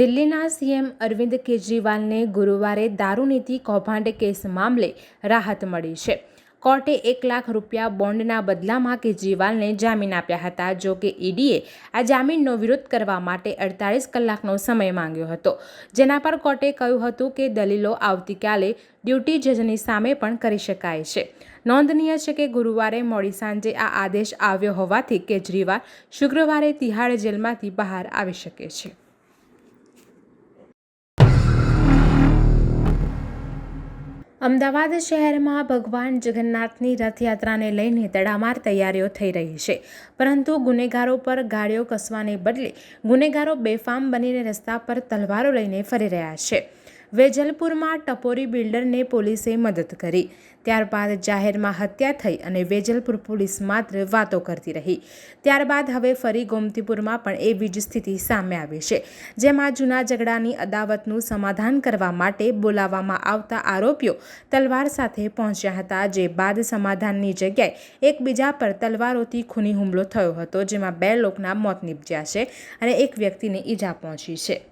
દિલ્હીના સીએમ અરવિંદ કેજરીવાલને ગુરુવારે દારૂનીતિ કૌભાંડ કેસ મામલે રાહત મળી છે. કોર્ટે એક લાખ રૂપિયા બોન્ડના બદલામાં કેજરીવાલને જામીન આપ્યા હતા, જો કે ઈડીએ આ જામીનનો વિરોધ કરવા માટે અડતાળીસ કલાકનો સમય માંગ્યો હતો. જેના પર કોર્ટે કહ્યું હતું કે દલીલો આવતીકાલે ડ્યુટી જજની સામે પણ કરી શકાય છે. નોંધનીય છે કે ગુરુવારે મોડી સાંજે આ આદેશ આવ્યો હોવાથી કેજરીવાલ શુક્રવારે તિહાડ જેલમાંથી બહાર આવી શકે છે. અમદાવાદ શહેરમાં ભગવાન જગન્નાથની રથયાત્રાને લઈને તડામાર તૈયારીઓ થઈ રહી છે. પરંતુ ગુનેગારો પર ગાડીઓ કસવાને બદલે ગુનેગારો બેફામ બનીને રસ્તા પર તલવારો લઈને ફરી રહ્યા છે. વેજલપુરમાં ટપોરી બિલ્ડરને પોલીસે મદદ કરી. ત્યારબાદ જાહેરમાં હત્યા થઈ અને વેજલપુર પોલીસ માત્ર વાતો કરતી રહી. ત્યારબાદ હવે ફરી ગોમતીપુરમાં પણ એવી જ સ્થિતિ સામે આવી છે, જેમાં જૂના ઝઘડાની અદાવતનું સમાધાન કરવા માટે બોલાવવામાં આવતા આરોપીઓ તલવાર સાથે પહોંચ્યા હતા, જે બાદ સમાધાનની જગ્યાએ એકબીજા પર તલવારોથી ખૂની હુમલો થયો હતો, જેમાં બે લોકોના મોત નીપજ્યા છે અને એક વ્યક્તિને ઈજા પહોંચી છે.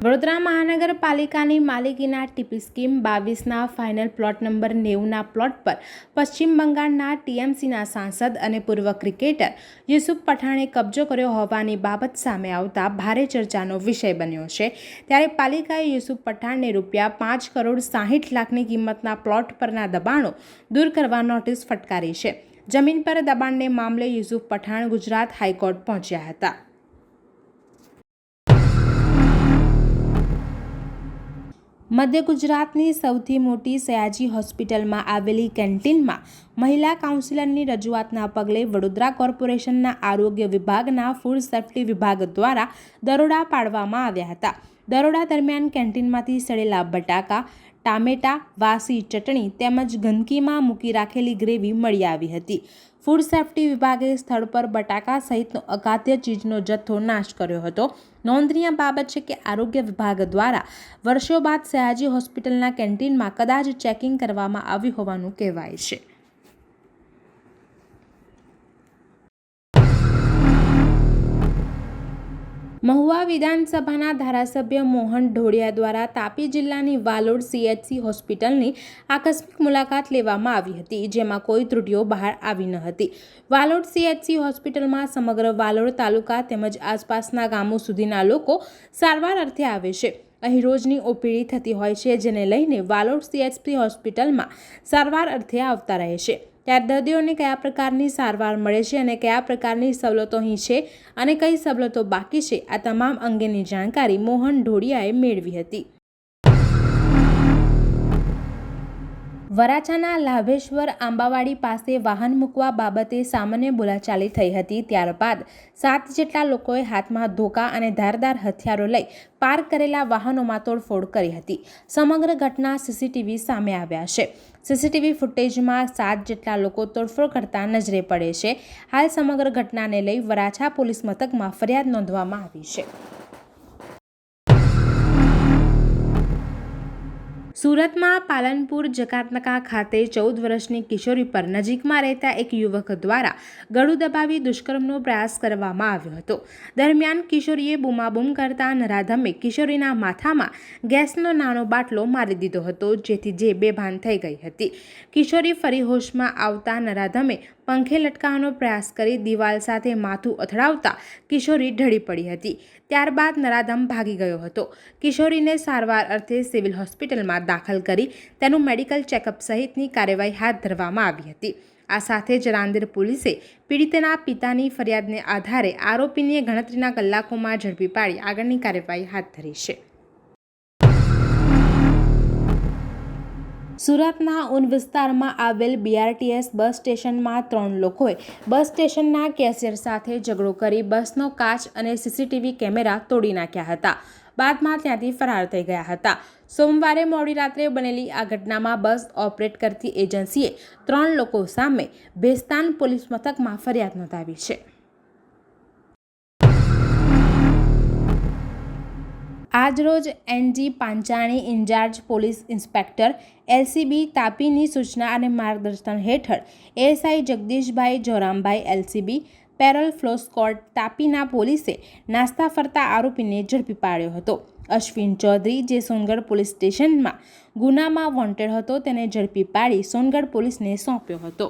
વડોદરા મહાનગરપાલિકાની માલિકીના ટીપી સ્કીમ બાવીસના ફાઇનલ પ્લોટ નંબર નેવુંના પ્લોટ પર પશ્ચિમ બંગાળના ટીએમસીના સાંસદ અને પૂર્વ ક્રિકેટર યુસુફ પઠાણે કબજો કર્યો હોવાની બાબત સામે આવતા ભારે ચર્ચાનો વિષય બન્યો છે. ત્યારે પાલિકાએ યુસુફ પઠાણને રૂપિયા પાંચ કરોડ સાહીઠ લાખની કિંમતના પ્લોટ પરના દબાણો દૂર કરવા નોટિસ ફટકારી છે. જમીન પર દબાણને મામલે યુસુફ પઠાણ ગુજરાત હાઈકોર્ટ પહોંચ્યા હતા. મધ્ય ગુજરાતની સૌથી મોટી સયાજી હોસ્પિટલમાં આવેલી કેન્ટીનમાં મહિલા કાઉન્સિલરની રજૂઆતના પગલે વડોદરા કોર્પોરેશનના આરોગ્ય વિભાગના ફૂડ સેફ્ટી વિભાગ દ્વારા દરોડા પાડવામાં આવ્યા હતા. દરોડા દરમિયાન કેન્ટીનમાંથી સડેલા બટાકા, ટામેટા, વાસી ચટણી તેમજ ગંદકીમાં મૂકી રાખેલી ગ્રેવી મળી આવી હતી. ફૂડ સેફ્ટી વિભાગે સ્થળ પર બટાકા સહિતનો અગાધ્ય ચીજનો જથ્થો નાશ કર્યો હતો. નોંધનીય બાબત છે કે આરોગ્ય વિભાગ દ્વારા વર્ષો બાદ સયાજી હોસ્પિટલના કેન્ટીનમાં કદાચ ચેકિંગ કરવામાં આવ્યું હોવાનું કહેવાય છે. મહુવા વિધાનસભાના ધારાસભ્ય મોહન ઢોળિયા દ્વારા તાપી જિલ્લાની વાલોડ સીએચસી હોસ્પિટલની આકસ્મિક મુલાકાત લેવામાં આવી હતી, જેમાં કોઈ ત્રુટીઓ બહાર આવી ન હતી. વાલોડ સીએચસી હોસ્પિટલમાં સમગ્ર વાલોડ તાલુકા તેમજ આસપાસના ગામો સુધીના લોકો સારવાર અર્થે આવે છે. અહીં રોજની ઓપીડી થતી હોય છે, જેને લઈને વાલોડ સીએચસી હોસ્પિટલમાં સારવાર અર્થે આવતા રહે છે. ત્યારે દર્દીઓને કયા પ્રકારની સારવાર મળે છે અને કયા પ્રકારની સવલતો અહીં છે અને કઈ સવલતો બાકી છે, આ તમામ અંગેની જાણકારી મોહન ઢોડિયાએ મેળવી હતી. વરાછાના લાભેશ્વર આંબાવાડી પાસે વાહન મૂકવા બાબતે સામાન્ય બોલાચાલી થઈ હતી. ત્યારબાદ સાત જેટલા લોકોએ હાથમાં ધોકા અને ધારદાર હથિયારો લઈ પાર્ક કરેલા વાહનોમાં તોડફોડ કરી હતી. સમગ્ર ઘટના સીસીટીવી સામે આવ્યા છે. સીસીટીવી ફૂટેજમાં સાત જેટલા લોકો તોડફોડ કરતા નજરે પડે છે. હાલ સમગ્ર ઘટનાને લઈ વરાછા પોલીસ મથકમાં ફરિયાદ નોંધવામાં આવી છે. સુરતમાં પાલનપુર, જકાતનકા ખાતે ચૌદ વર્ષની કિશોરી પર નજીકમાં રહેતા એક યુવક દ્વારા ગળું દબાવી દુષ્કર્મનો પ્રયાસ કરવામાં આવ્યો હતો. દરમિયાન કિશોરીએ બૂમાબૂમ કરતા નરાધમે કિશોરીના માથામાં ગેસનો નાનો બાટલો મારી દીધો હતો, જેથી જે બેભાન થઈ ગઈ હતી. કિશોરી ફરી હોશમાં આવતા નરાધમે પંખે લટકાવવાનો પ્રયાસ કરી દિવાલ સાથે માથું અથડાવતા કિશોરી ઢળી પડી હતી. ત્યારબાદ નરાધમ ભાગી ગયો હતો. કિશોરીને સારવાર અર્થે સિવિલ હોસ્પિટલમાં દાખલ કરી તેનું મેડિકલ ચેકઅપ સહિતની કાર્યવાહી હાથ ધરવામાં આવી હતી. આ સાથે જ રાંદેર પોલીસે પીડિતના પિતાની ફરિયાદને આધારે આરોપીને ગણતરીના કલાકોમાં ઝડપી પાડી આગળની કાર્યવાહી હાથ ધરી છે. સુરતના ઉન વિસ્તારમાં આવેલ બીઆરટીએસ બસ સ્ટેશનમાં ત્રણ લોકોએ બસ સ્ટેશનના કેશિયર સાથે ઝઘડો કરી બસનો કાચ અને સીસીટીવી કેમેરા તોડી નાખ્યા હતા. બાદમાં ત્યાંથી ફરાર થઈ ગયા હતા. સોમવારે મોડી રાત્રે બનેલી આ ઘટનામાં બસ ઓપરેટ કરતી એજન્સીએ ત્રણ લોકો સામે ભેસ્તાન પોલીસ મથકમાં ફરિયાદ નોંધાવી છે. આજરોજ NG Panchani incharge police inspector LCB તાપીની સૂચના અને માર્ગદર્શન હેઠળ ASI Jagdishbhai Jorambhai LCB parole furlough squad તાપીના પોલીસે નાસ્તા ફરતા આરોપીને ઝડપી પાડ્યો હતો. અશ્વિન ચૌધરી, જે સોનગઢ પોલીસ સ્ટેશનમાં ગુનામાં વોન્ટેડ હતો, તેને ઝડપી પાડી સોનગઢ પોલીસને સોંપ્યો હતો.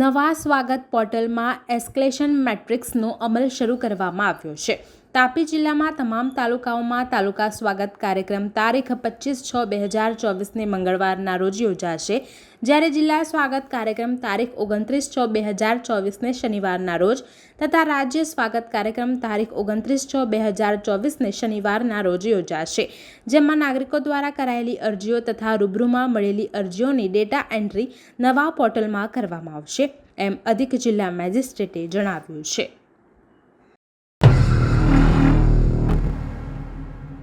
નવા સ્વાગત પોર્ટલમાં એસ્કલેશન મેટ્રિક્સનો અમલ શરૂ કરવામાં આવ્યો છે. તાપી જિલ્લામાં તમામ તાલુકાઓમાં તાલુકા સ્વાગત કાર્યક્રમ તારીખ પચીસ છ બે હજાર ચોવીસને મંગળવારના રોજ યોજાશે. જ્યારે જિલ્લા સ્વાગત કાર્યક્રમ તારીખ ઓગણત્રીસ છ બે હજાર ચોવીસને શનિવારના રોજ તથા રાજ્ય સ્વાગત કાર્યક્રમ તારીખ ઓગણત્રીસ છ બે હજાર ચોવીસને શનિવારના રોજ યોજાશે. જેમાં નાગરિકો દ્વારા કરાયેલી અરજીઓ તથા રૂબરૂમાં મળેલી અરજીઓની ડેટા એન્ટ્રી નવા પોર્ટલમાં કરવામાં આવશે. એમ અધિક જિલ્લા મેજિસ્ટ્રેટે જણાવ્યું છે.